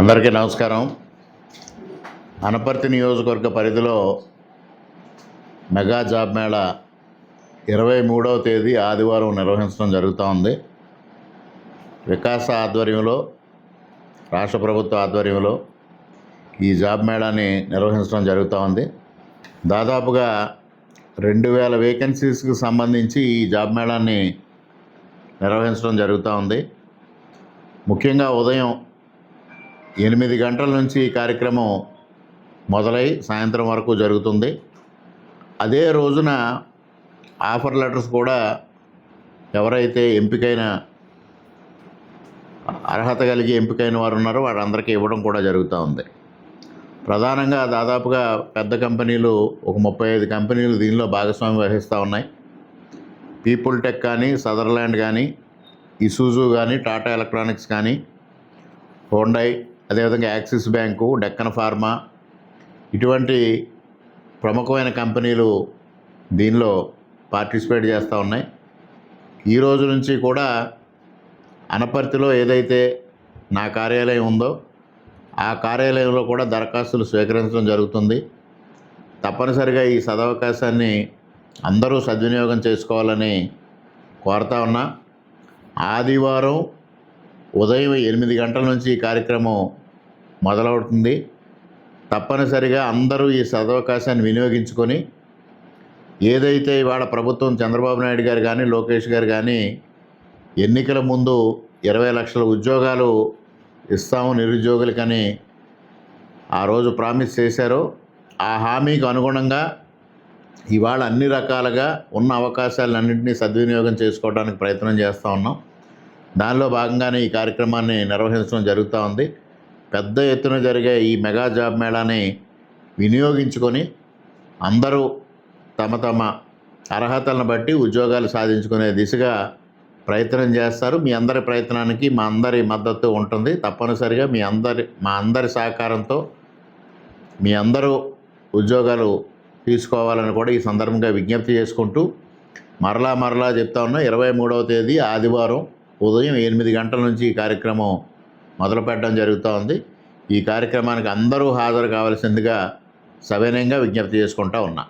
అందరికీ నమస్కారం. అనపర్తి నియోజకవర్గ పరిధిలో మెగా జాబ్ మేళా ఇరవై మూడవ తేదీ ఆదివారం నిర్వహించడం జరుగుతూ ఉంది. వికాస ఆధ్వర్యంలో రాష్ట్ర ప్రభుత్వ ఆధ్వర్యంలో ఈ జాబ్ మేళాని నిర్వహించడం జరుగుతూ ఉంది. దాదాపుగా రెండు వేల వేకెన్సీస్కి సంబంధించి ఈ జాబ్ మేళాన్ని నిర్వహించడం జరుగుతూ ఉంది. ముఖ్యంగా ఉదయం ఎనిమిది గంటల నుంచి ఈ కార్యక్రమం మొదలై సాయంత్రం వరకు జరుగుతుంది. అదే రోజున ఆఫర్ లెటర్స్ కూడా ఎవరైతే ఎంపికైన అర్హత కలిగి ఎంపికైన వారు ఉన్నారో వారందరికీ ఇవ్వడం కూడా జరుగుతూ ఉంది. ప్రధానంగా దాదాపుగా పెద్ద కంపెనీలు ఒక ముప్పై ఐదు కంపెనీలు దీనిలో భాగస్వామ్యం వహిస్తూ ఉన్నాయి. పీపుల్ టెక్ కానీ సదర్లాండ్ కానీ ఇసూజు కానీ టాటా ఎలక్ట్రానిక్స్ కానీ హోండై అదేవిధంగా యాక్సిస్ బ్యాంకు డెక్కన్ ఫార్మా ఇటువంటి ప్రముఖమైన కంపెనీలు దీనిలో పార్టిసిపేట్ చేస్తూ ఉన్నాయి. ఈ రోజు నుంచి కూడా అనపర్తిలో ఏదైతే నా కార్యాలయం ఉందో ఆ కార్యాలయంలో కూడా దరఖాస్తులు స్వీకరించడం జరుగుతుంది. తప్పనిసరిగా ఈ సదవకాశాన్ని అందరూ సద్వినియోగం చేసుకోవాలని కోరుతా ఉన్నా. ఆదివారం ఉదయం ఎనిమిది గంటల నుంచి ఈ కార్యక్రమం మొదలవుతుంది. తప్పనిసరిగా అందరూ ఈ సదవకాశాన్ని వినియోగించుకొని ఏదైతే ఇవాళ ప్రభుత్వం చంద్రబాబు నాయుడు గారు కానీ లోకేష్ గారు కానీ ఎన్నికల ముందు ఇరవై లక్షల ఉద్యోగాలు ఇస్తాము నిరుద్యోగులకని ఆ రోజు ప్రామిస్ చేశారో ఆ హామీకి అనుగుణంగా ఇవాళ అన్ని రకాలుగా ఉన్న అవకాశాలన్నింటినీ సద్వినియోగం చేసుకోవడానికి ప్రయత్నం చేస్తూ ఉన్నాం. దానిలో భాగంగానే ఈ కార్యక్రమాన్ని నిర్వహించడం జరుగుతూ ఉంది. పెద్ద ఎత్తున జరిగే ఈ మెగా జాబ్ మేళాని వినియోగించుకొని అందరూ తమ తమ అర్హతలను బట్టి ఉద్యోగాలు సాధించుకునే దిశగా ప్రయత్నం చేస్తారు. మీ అందరి ప్రయత్నానికి మా అందరి మద్దతు ఉంటుంది. తప్పనిసరిగా మీ అందరి మా అందరి సహకారంతో మీ అందరూ ఉద్యోగాలు తీసుకోవాలని కూడా ఈ సందర్భంగా విజ్ఞప్తి చేసుకుంటూ మరలా మరలా చెప్తా ఉన్నా ఇరవై మూడవ తేదీ ఆదివారం ఉదయం ఎనిమిది గంటల నుంచి ఈ కార్యక్రమం మొదలు పెట్టడం జరుగుతూ ఉంది. ఈ కార్యక్రమానికి అందరూ హాజరు కావాల్సిందిగా సవినయంగా విజ్ఞప్తి చేసుకుంటా ఉన్నా.